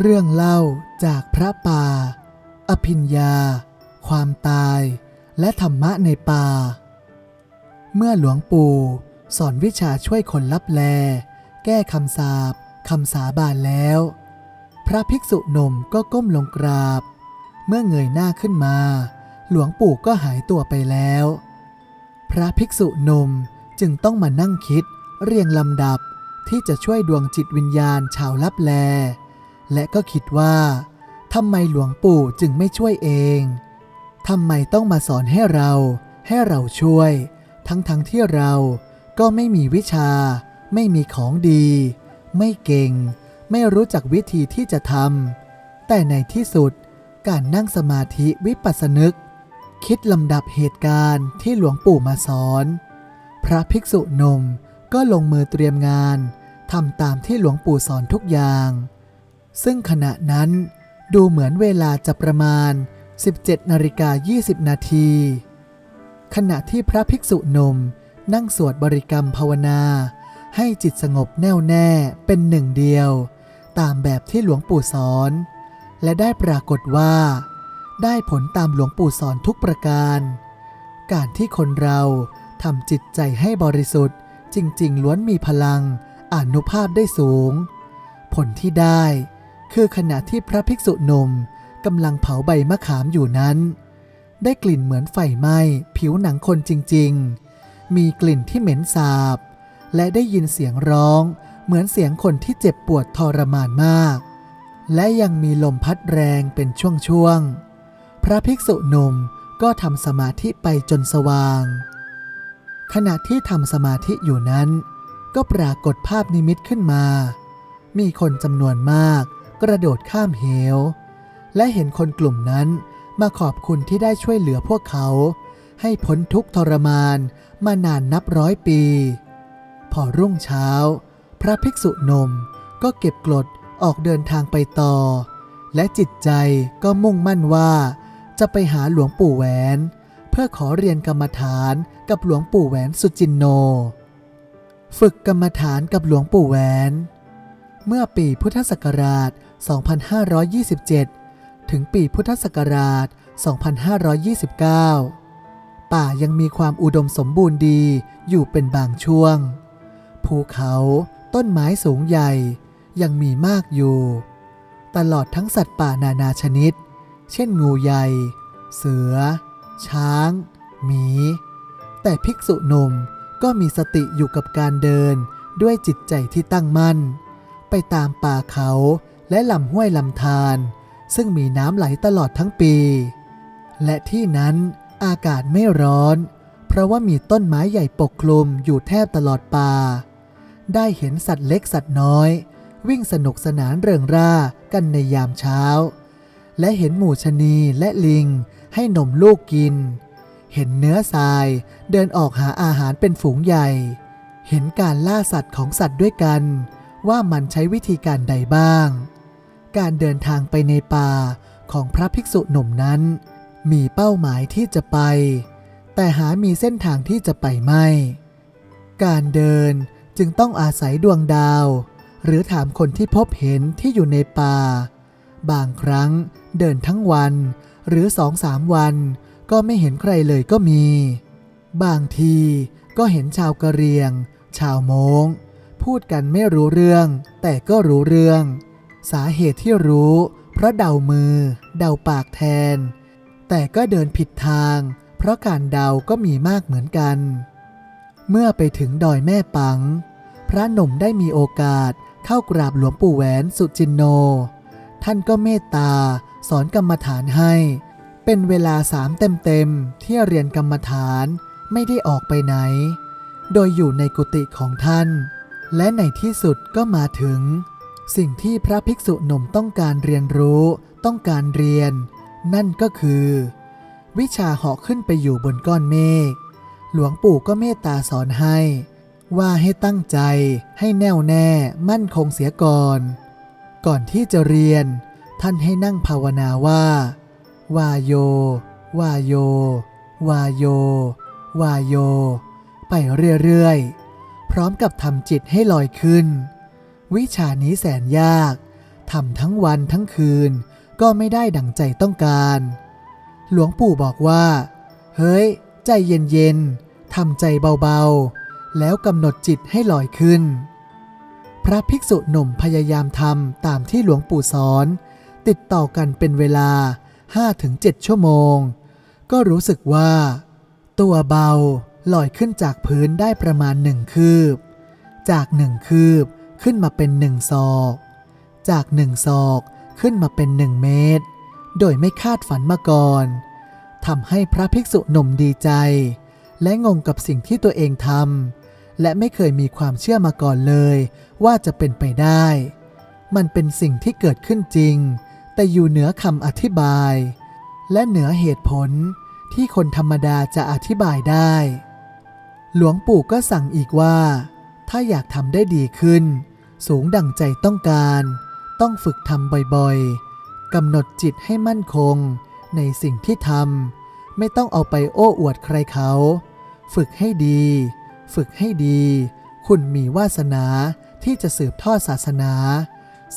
เรื่องเล่าจากพระป่า อภิญญา ความตาย และธรรมะในป่า เมื่อหลวงปู่สอนวิชาช่วยคนลับแล แก้คำสาปคำสาบานแล้ว พระภิกษุหนุ่มก็ก้มลงกราบ เมื่อเงยหน้าขึ้นมา หลวงปู่ก็หายตัวไปแล้ว พระภิกษุหนุ่มจึงต้องมานั่งคิดเรียงลำดับที่จะช่วยดวงจิตวิญญาณชาวลับแล และก็คิดว่าทำไมหลวงปู่จึงไม่ช่วยเองทำไมต้องมาสอนให้เรา ให้เราช่วย ทั้งๆทที่เราก็ไม่มีวิชา ไม่มีของดี ไม่เก่ง ไม่รู้จักวิธีที่จะทำแต่ในที่สุดการนั่งสมาธิวิปัสสนึก คิดลำดับเหตุการณ์ที่หลวงปู่มาสอน พระภิกษุหนุ่มก็ลงมือเตรียมงานทำตามที่หลวงปู่สอนทุกอย่าง ซึ่งขณะนั้นดูเหมือนเวลาจะประมาณ 17นาฬิกา20 นาที ขณะที่พระภิกษุหนุ่มนั่งสวดบริกรรมภาวนา ให้จิตสงบแน่วแน่เป็นหนึ่งเดียว ตามแบบที่หลวงปู่สอน และได้ปรากฏว่า ได้ผลตามหลวงปู่สอนทุกประการ การที่คนเราทำจิตใจให้บริสุทธิ์ จริง ๆ ล้วนมีพลังอนุภาพได้สูง ผลที่ได้ คือขณะที่พระภิกษุหนุ่มกำลังเผาใบมะขามอยู่นั้น ได้กลิ่นเหมือนไฟไหม้ผิวหนังคนจริง ๆ มีกลิ่นที่เหม็นสาบ และได้ยินเสียงร้อง เหมือนเสียงคนที่เจ็บปวดทรมานมาก และยังมีลมพัดแรงเป็นช่วงๆ พระภิกษุหนุ่มก็ทำสมาธิไปจนสว่าง ขณะที่ทำสมาธิอยู่นั้น ก็ปรากฏภาพนิมิตขึ้นมา มีคนจำนวนมาก กระโดดข้ามเหว และเห็นคนกลุ่มนั้นมาขอบคุณที่ได้ช่วยเหลือพวกเขา ให้พ้นทุกทรมานมานานนับร้อยปี พอรุ่งเช้า พระภิกษุนมก็เก็บกลดออกเดินทางไปต่อ และจิตใจก็มุ่งมั่นว่า จะไปหาหลวงปู่แหวน เพื่อขอเรียนกรรมฐานกับหลวงปู่แหวนสุจินโน ฝึกกรรมฐานกับหลวงปู่แหวน เมื่อปีพุทธศักราช 2527 ถึงปีพุทธศักราช 2529 ป่ายังมีความอุดมสมบูรณ์ดีอยู่เป็นบางช่วง ภูเขาต้นไม้สูงใหญ่ยังมีมากอยู่ ตลอดทั้งสัตว์ป่านานาชนิด เช่นงูใหญ่ เสือ ช้าง หมี แต่ภิกษุหนุ่มก็มีสติอยู่กับการเดินด้วยจิตใจที่ตั้งมั่น ไปตามป่าเขา และลำห้วยลำธารซึ่งมีน้ำไหลตลอดทั้งปี และที่นั้นอากาศไม่ร้อน เพราะว่ามีต้นไม้ใหญ่ปกคลุมอยู่แทบตลอดป่า ได้เห็นสัตว์เล็กสัตว์น้อย วิ่งสนุกสนานเริงร่ากันในยามเช้า และเห็นหมูชนีและลิงให้นมลูกกิน เห็นเนื้อทรายเดินออกหาอาหารเป็นฝูงใหญ่ เห็นการล่าสัตว์ของสัตว์ด้วยกัน ว่ามันใช้วิธีการใดบ้าง การเดินทางไปในป่าของพระภิกษุหนุ่มนั้น มีเป้าหมายที่จะไป แต่หามีเส้นทางที่จะไปไม่ การเดินจึงต้องอาศัยดวงดาว หรือถามคนที่พบเห็นที่อยู่ในป่า บางครั้งเดินทั้งวัน หรือสองสามวัน ก็ไม่เห็นใครเลยก็มี บางทีก็เห็นชาวกะเรียง ชาวโมง พูดกันไม่รู้เรื่อง แต่ก็รู้เรื่อง สาเหตุที่รู้ เพราะเดามือ เดาปากแทน แต่ก็เดินผิดทาง เพราะการเดาก็มีมากเหมือนกัน เมื่อไปถึงดอยแม่ปัง พระหนุ่มได้มีโอกาสเข้ากราบหลวงปู่แหวนสุจินโน ท่านก็เมตตา สอนกรรมฐานให้ เป็นเวลาสามเต็มๆที่เรียนกรรมฐานไม่ได้ออกไปไหน โดยอยู่ในกุฏิของท่าน และในที่สุดก็มาถึง สิ่งที่พระภิกษุหนุ่มต้องการเรียนรู้ ต้องการเรียน นั่นก็คือ วิชาเหาะขึ้นไปอยู่บนก้อนเมฆหลวงปู่ก็เมตตาสอนให้ ว่าให้ตั้งใจให้แน่วแน่มั่นคงเสียก่อน ก่อนที่จะเรียน ท่านให้นั่งภาวนาว่า วาโย วาโย วาโย วาโย ไปเรื่อยๆ พร้อมกับทำจิตให้ลอยขึ้น วิชานี้แสนยากทำทั้งวันทั้งคืนก็ไม่ได้ดังใจต้องการ หลวงปู่บอกว่า เฮ้ย ใจเย็นๆทำใจเบาๆ แล้วกำหนดจิตให้ลอยขึ้น พระภิกษุหนุ่มพยายามทำตามที่หลวงปู่สอน ติดต่อกันเป็นเวลา 5-7 ชั่วโมง ก็รู้สึกว่า ตัวเบาลอยขึ้นจากพื้นได้ประมาณหนึ่งคืบ จากหนึ่งคืบ ขึ้นมาเป็นหนึ่งศอก จากหนึ่งศอกขึ้นมาเป็นหนึ่งเมตร โดยไม่คาดฝันมาก่อนทำให้พระภิกษุหนุ่มดีใจ และงงกับสิ่งที่ตัวเองทำและไม่เคยมีความเชื่อมาก่อนเลย ว่าจะเป็นไปได้ มันเป็นสิ่งที่เกิดขึ้นจริง แต่อยู่เหนือคำอธิบาย และเหนือเหตุผลที่คนธรรมดาจะอธิบายได้ หลวงปู่ก็สั่งอีกว่า ถ้าอยากทำได้ดีขึ้น สูงดั่งใจต้องการ ต้องฝึกทำบ่อยๆกำหนดจิตให้มั่นคงในสิ่งที่ทำไม่ต้องเอาไปโอ้อวดใครเขา ฝึกให้ดี ฝึกให้ดี คุณมีวาสนาที่จะสืบทอดศาสนา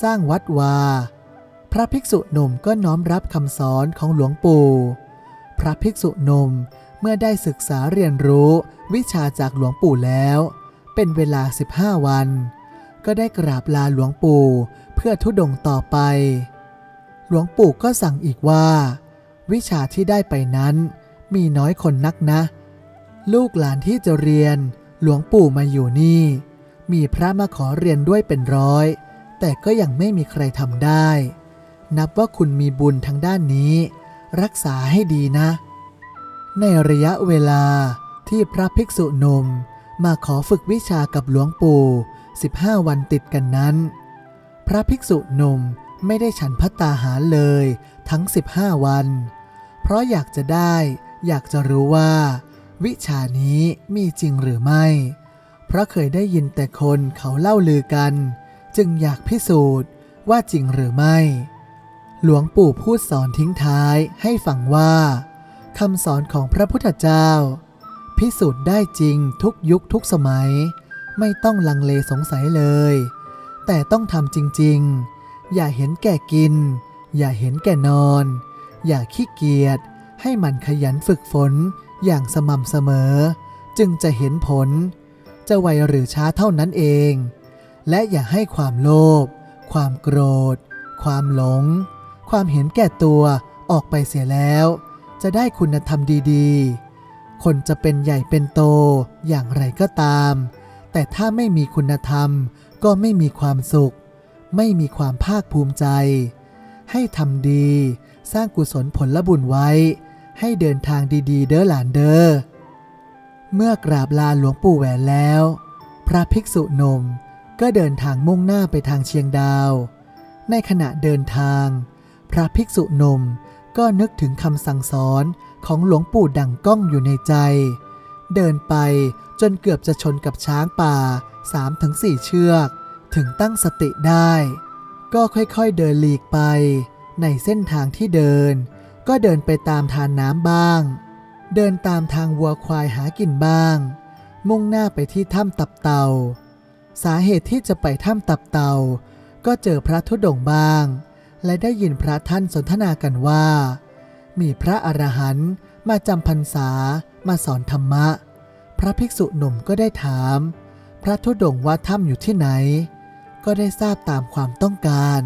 สร้างวัดวา พระภิกษุหนุ่มก็น้อมรับคำสอนของหลวงปู่พระภิกษุหนุ่มเมื่อได้ศึกษาเรียนรู้วิชาจากหลวงปู่แล้ว เป็นเวลา 15 วัน ก็ได้กราบลาหลวงปู่เพื่อทุดงต่อไป หลวงปู่ก็สั่งอีกว่า วิชาที่ได้ไปนั้นมีน้อยคนนักนะ ลูกหลานที่จะเรียนหลวงปู่มาอยู่นี่ มีพระมาขอเรียนด้วยเป็นร้อย แต่ก็ยังไม่มีใครทำได้ นับว่าคุณมีบุญทางด้านนี้ รักษาให้ดีนะ ในระยะเวลาที่พระภิกษุหนุ่มมาขอฝึกวิชากับหลวงปู่ 15 วันติดกันนั้น พระภิกษุหนุ่มไม่ได้ฉันพัตตาหารเลยทั้ง 15 วัน เพราะอยากจะได้อยากจะรู้ว่า วิชานี้มีจริงหรือไม่ เพราะเคยได้ยินแต่คนเขาเล่าลือกัน จึงอยากพิสูจน์ว่าจริงหรือไม่ หลวงปู่พูดสอนทิ้งท้ายให้ฟังว่าคำสอนของพระพุทธเจ้า พิสูจน์ได้จริงทุกยุคทุกสมัย ไม่ต้องลังเลสงสัยเลย แต่ต้องทำจริงๆ อย่าเห็นแก่กิน อย่าเห็นแก่นอน อย่าขี้เกียจ ให้มันขยันฝึกฝนอย่างสม่ำเสมอ จึงจะเห็นผล จะไวหรือช้าเท่านั้นเอง และอย่าให้ความโลภ ความโกรธ ความหลง ความเห็นแก่ตัวออกไปเสียแล้ว จะได้คุณธรรมดีๆ คนจะเป็นใหญ่เป็นโตอย่างไรก็ตาม แต่ถ้าไม่มีคุณธรรมก็ไม่มีความสุข ไม่มีความภาคภูมิใจ ให้ทำดี สร้างกุศลผลบุญไว้ ให้เดินทางดีๆ เด้อหลานเด้อเมื่อกราบลาหลวงปู่แหวนแล้ว พระภิกษุนมก็เดินทางมุ่งหน้าไปทางเชียงดาว ในขณะเดินทาง พระภิกษุนมก็นึกถึงคำสั่งสอนของหลวงปู่ดังก้องอยู่ในใจ เดินไป จนเกือบจะชนกับช้างป่า 3-4 เชือก ถึงตั้งสติได้ ก็ค่อยๆเดินหลีกไป ในเส้นทางที่เดิน ก็เดินไปตามทานน้ำบ้าง เดินตามทางวัวควายหากินบ้าง มุ่งหน้าไปที่ถ้ำตับเตา สาเหตุที่จะไปถ้ำตับเตา ก็เจอพระธุดงค์บ้าง และได้ยินพระท่านสนทนากันว่า มีพระอรหันต์มาจำพรรษามาสอนธรรมะ พระภิกษุหนุ่มก็ได้ถาม พระธุดงค์ว่าถ้ำอยู่ที่ไหน ก็ได้ทราบตามความต้องการ